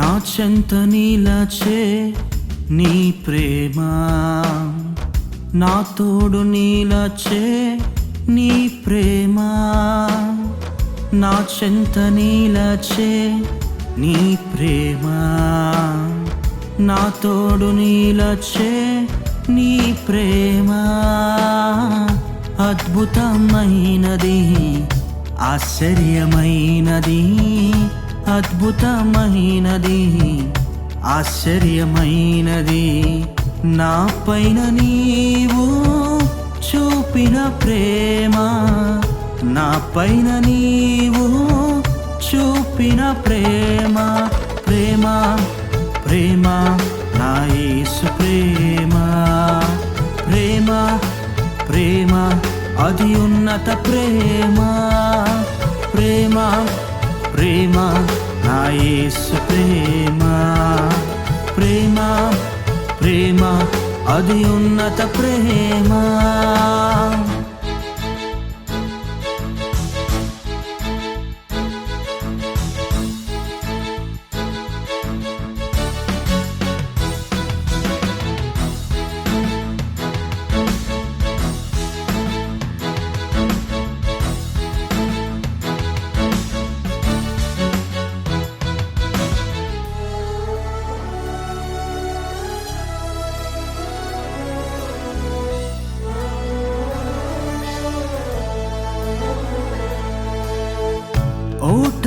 నా చెంత నీలచే నీ ప్రేమ నా తోడు నీలచే నీ ప్రేమ నా చెంత నీలచే నీ ప్రేమ నా తోడు నీలచే నీ ప్రేమ. అద్భుతమైనది ఆశ్చర్యమైనది అద్భుతమైనది ఆశ్చర్యమైనది. నా పైన నీవు చూపిన ప్రేమ నా పైన నీవు చూపిన ప్రేమ ప్రేమ ప్రేమ నా యేసు ప్రేమ. ప్రేమ ప్రేమ అది ఉన్నత ప్రేమ. ప్రేమ ప్రేమ నా యేసు ప్రేమ. ప్రేమ ప్రేమ అది ఉన్నత ప్రేమ.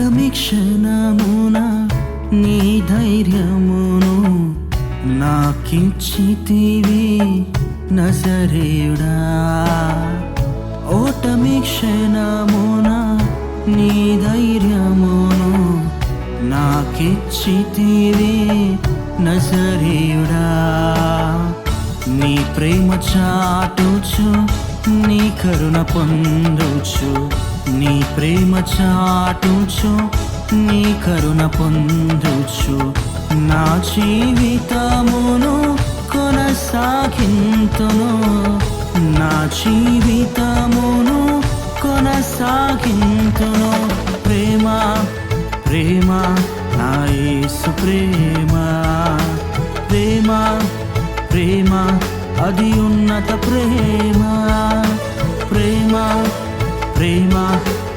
ఓటమి క్షణమున నీ ధైర్యమును నాకించితివి నజరేయుడా. ఓటమి క్షణమున నీ ధైర్యమును నాకిచ్చితివి నజరేయుడా. నీ ప్రేమ చాటుచు నీ కరుణ పొందుచు నీ ప్రేమ చాటుచు నీ కరుణ పొందుచు. నా జీవితమును కొనసాగింతును నా జీవితమును కొనసాగింతును. ప్రేమ ప్రేమ నాయే. అది ఉన్నత ప్రేమ ప్రేమ ప్రేమ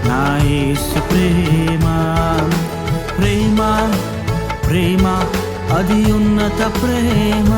నా యేసు ప్రేమ. ప్రేమ ప్రేమ అది ఉన్నత ప్రేమ.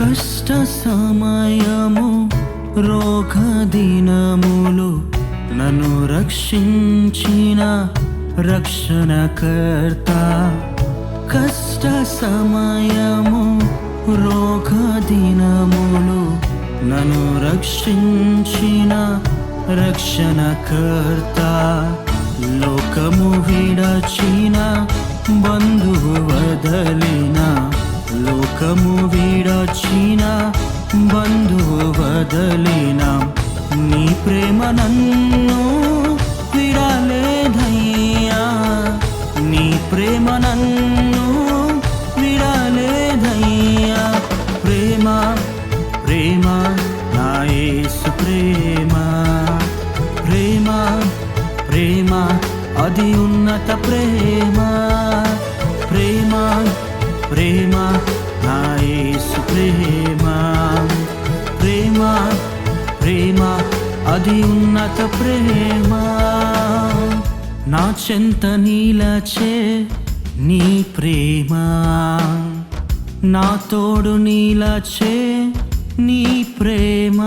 కష్ట సమయము రోగ దినములు నన్ను రక్షించిన రక్షణకర్త. కష్ట సమయము రోగ దినములు నన్ను రక్షించిన రక్షణకర్త. లోకము విడచిన బంధువు వదలినా లోకము వీడొచ్చిన బంధువు వదలినా నీ ప్రేమ నన్ను విడలేదయ్యా. నీ ప్రేమ నన్ను విడలేదయ్యా. ప్రేమ ప్రేమ నాయసు ప్రేమ. ప్రేమ ప్రేమ అది ఉన్నత ప్రేమ. ప్రేమ ప్రేమ నా యేసు ప్రేమ. ప్రేమ ప్రేమ అది ఉన్నత ప్రేమ. నా చెంత నీలచే నీ ప్రేమ. నా తోడు నీలచే నీ ప్రేమ.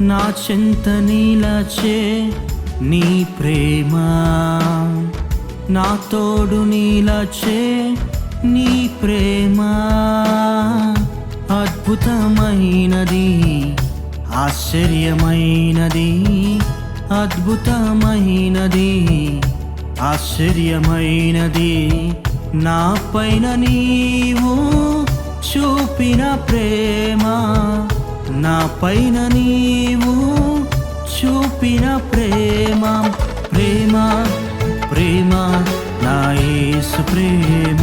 నా చెంత నీలచే నీ ప్రేమ. నా తోడు నీలచే నీ ప్రేమ అద్భుతమైనది ఆశ్చర్యమైనది అద్భుతమైనది ఆశ్చర్యమైనది. నా పైన నీవు చూపిన ప్రేమ నా పైన నీవు చూపిన ప్రేమ ప్రేమ ప్రేమ నా యేసు ప్రేమ.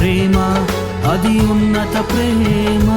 ప్రేమ అది ఉన్నత ప్రేమ.